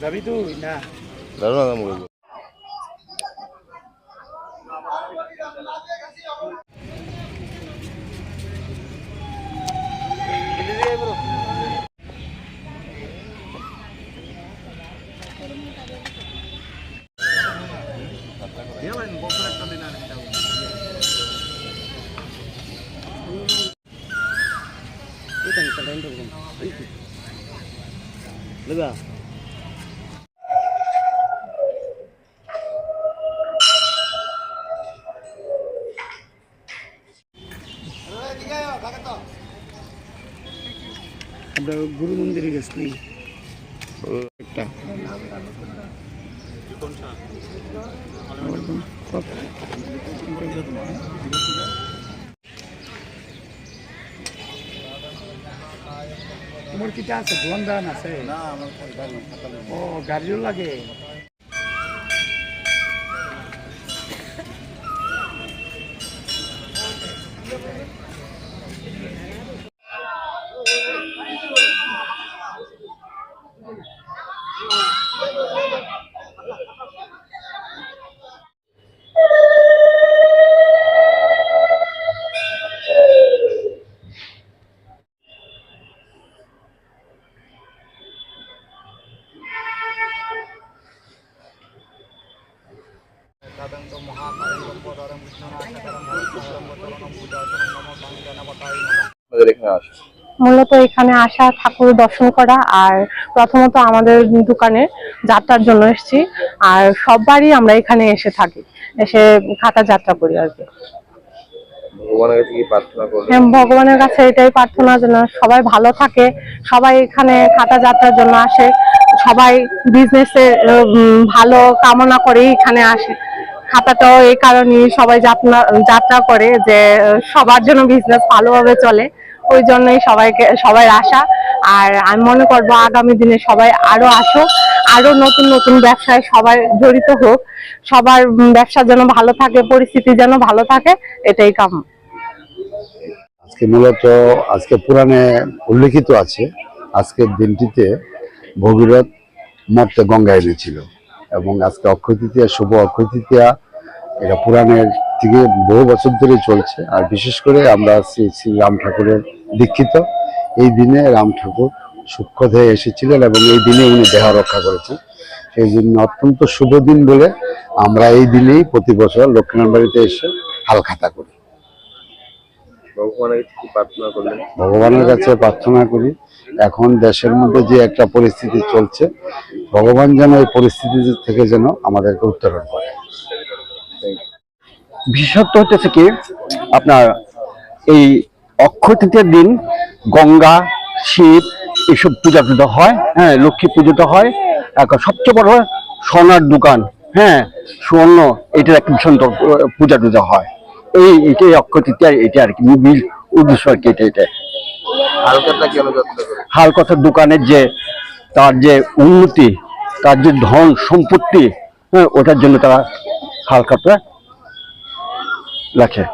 যাবি তুই? না। দারুণ আরাম করব আমরা গুরু মন্দিরে গেছি একটা তোমার কিটা আছে? বন্ধান আছে? না আমার ও গাড়িও লাগে? মূলত এখানে আসা ঠাকুর দর্শন করা আর প্রথমত আমাদের দোকানে যাত্রার জন্য এসেছি আর সববারই আমরা এখানে এসে থাকি এসে খাতা যাত্রা করি আর কি। ভগবানের কাছে কি প্রার্থনা করলেন হ্যাঁ, ভগবানের কাছে এটাই প্রার্থনা যেন সবাই ভালো থাকে সবাই এখানে খাতা যাত্রার জন্য আসে সবাই বিজনেসে ভালো কামনা করেই এখানে আসে। খাতাটাও এই কারণে সবাই যাত্রা করে যে, সবার জন্য বিজনেস ভালোভাবে চলে। ওই জন্যই সবাইকে সবাই আসা আর আমি মনে করব আগামী দিনে সবাই আরও আসো, আরও নতুন নতুন ব্যবসায় সবাই জড়িত হোক। সবার ব্যবসা যেন ভালো থাকে, পরিস্থিতি যেন ভালো থাকে, এটাই কাম আজকে মূলত, আজকে পুরাণে উল্লেখিত আছে, আজকের দিনটিতে ভগীরথ মর্তে গঙ্গা এনেছিল এবং আজকে অক্ষয় তৃতীয়া শুভ অক্ষয় তৃতীয়া এটা পুরাণের থেকে বহু বছর ধরে চলছে। আর বিশেষ করে আমরা শ্রী শ্রী রাম ঠাকুরের দীক্ষিত। এই দিনে রাম ঠাকুর সূক্ষ্ম হয়ে এসেছিলেন এবং এই দিনে উনি দেহ রক্ষা করেছেন। সেই জন্য অত্যন্ত শুভ দিন বলে আমরা এই দিনেই প্রতি বছর লক্ষ্মীনারায়ণ বাড়িতে এসে হালখাতা করি। ভগবানের কাছে কি প্রার্থনা করলেন? ভগবানের কাছে প্রার্থনা করি এখন দেশের মধ্যে যে একটা পরিস্থিতি চলছে ভগবান যেন এই পরিস্থিতি থেকে যেন আমাদেরকে উত্তরণ করে। বিশেষত্ব হচ্ছে কি আপনার এই অক্ষয় তৃতীয়ার দিন গঙ্গা শিব এসব পূজা টুজা হয় হ্যাঁ লক্ষ্মী পুজোটা হয়। এখন সবচেয়ে বড় সোনার দোকান হ্যাঁ সুবর্ণ এটার একটা ভীষণ পূজা টুজা হয়। এই এটাই অক্ষ তৃতীয়া এটা আর কি মিল উদ্দেশ্য আর কি এটা এটা। হালকাটা কেন হাল কথার দোকানের যে তার যে উন্নতি তার যে ধন সম্পত্তি হ্যাঁ ওটার জন্য তারা হালকাটা রাখে।